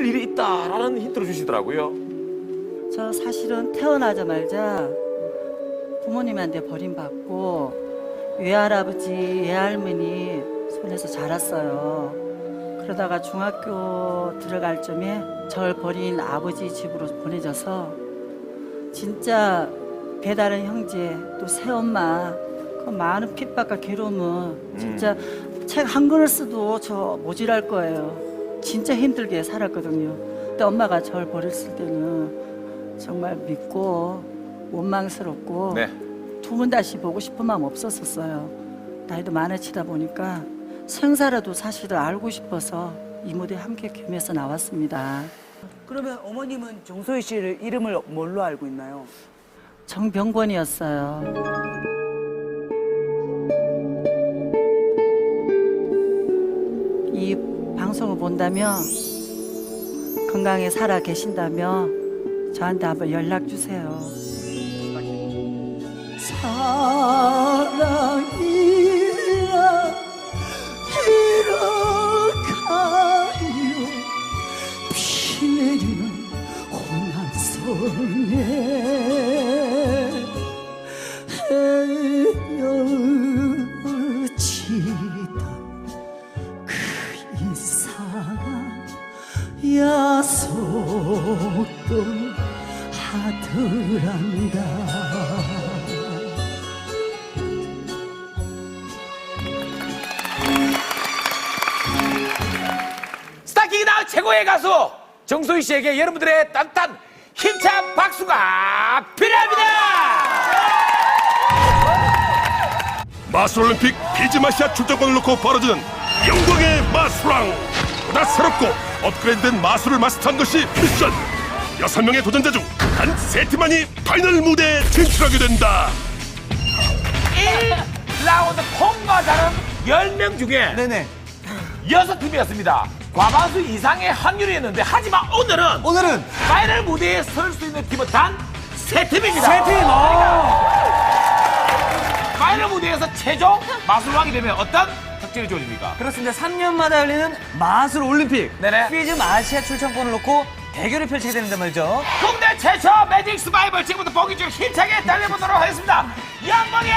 있을 일이 있다라는 힌트를 주시더라고요. 저 사실은 태어나자마자 부모님한테 버림받고 외할아버지, 외할머니 손에서 자랐어요. 그러다가 중학교 들어갈 점에 절 버린 아버지 집으로 보내져서 진짜 배다른 형제 또 새엄마 그 많은 핍박과 괴로움은 진짜 책한 권을 써도 저 모질할 거예요. 진짜 힘들게 살았거든요. 근데 엄마가 절 버렸을 때는 정말 믿고 원망스럽고 네. 두번 다시 보고 싶은 마음 없었었어요. 나이도 많아지다 보니까 생사라도 사실을 알고 싶어서 이 무대 함께 겸해서 나왔습니다. 그러면 어머님은 정소희 씨를 이름을 뭘로 알고 있나요? 정병권이었어요. 방송을 본다면 건강히 살아 계신다며 저한테 한번 연락 주세요. 사랑이라 이렇게요 피 내리는 혼란성에 약속도 하더란다 스타킹이 나 최고의 가수 정소희 씨에게 여러분들의 따뜻한 힘찬 박수가 필요합니다. 마술올림픽 비즈마시아 출전권을 놓고 벌어지는 영광의 마술왕 보다 새롭고 업그레이드된 마술을 마스터한 것이 미션 여섯 명의 도전자 중 단 세 팀만이 파이널 무대에 진출하게 된다 1라운드 통과자는 10명 중에 네네. 여섯 팀이었습니다. 과반수 이상의 확률이었는데 하지만 오늘은 오늘은 파이널 무대에 설 수 있는 팀은 단 세 팀입니다. 세 팀. 어. 파이널 무대에서 최종 마술왕이 되면 어떤 특징이 주어집니까? 그렇습니다. 3년마다 열리는 마술 올림픽 네네. 피즘 아시아 출전권을 놓고 대결이 펼치게 되는데 말이죠. 국내 최초 매직 스바이벌 지금부터 보기 중 힘차게 달려보도록 하겠습니다. 영광의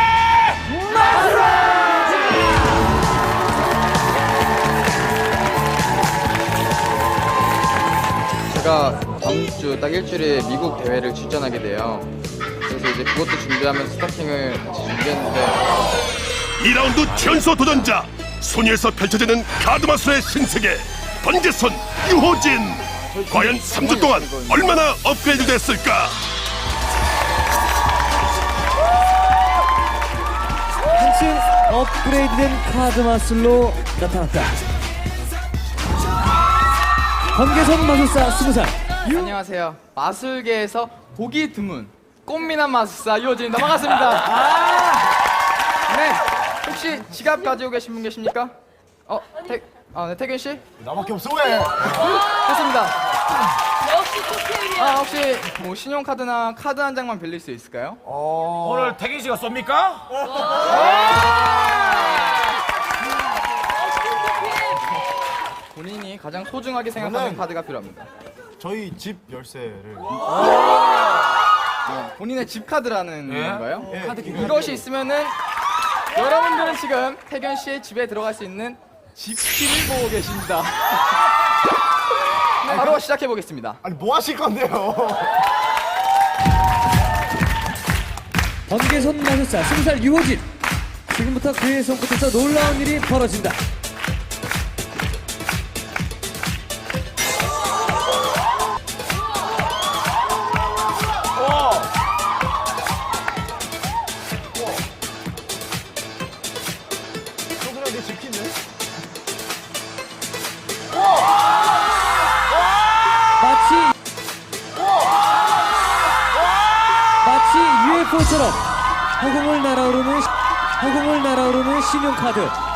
제가 다음 주 딱 일주일에 미국 대회를 출전하게 돼요. 그래서 이제 그것도 준비하면서 스타킹을 같이 준비했는데 2라운드 최연소 도전자 소녀에서 펼쳐지는 카드 마술의 신세계 번개손 유호진 과연 3주 동안 얼마나 업그레이드 됐을까 한층 업그레이드된 카드 마술로 나타났다. 번개선 마술사 20살 안녕하세요. 마술계에서 보기 드문 꽃미남 마술사 유호진입니다. 반갑습니다. 네, 혹시 지갑 가지고 계신 분 계십니까? 어, 태, 아, 네, 태균 씨? 나밖에 없어 왜? 됐습니다. 아, 혹시 뭐 신용카드나 카드 한 장만 빌릴 수 있을까요? 오늘 태균 씨가 쏩니까? 본인이 가장 소중하게 생각하는 저는- 카드가 필요합니다. 저희 집 열쇠를 본인의 집 카드라는 예? 건가요? 예. 이것이 있으면은 여러분들은 지금 태견 씨의 집에 들어갈 수 있는 집키를 보고 계십니다. 바로 시작해 보겠습니다. 아니 뭐 하실 건데요? 번개선 마술사 20살 유호진 지금부터 그의 손끝에서 놀라운 일이 벌어진다. 집히네. 마치 마치 UFO처럼 허공을 날아오르는 허공을 날아오르는 신용카드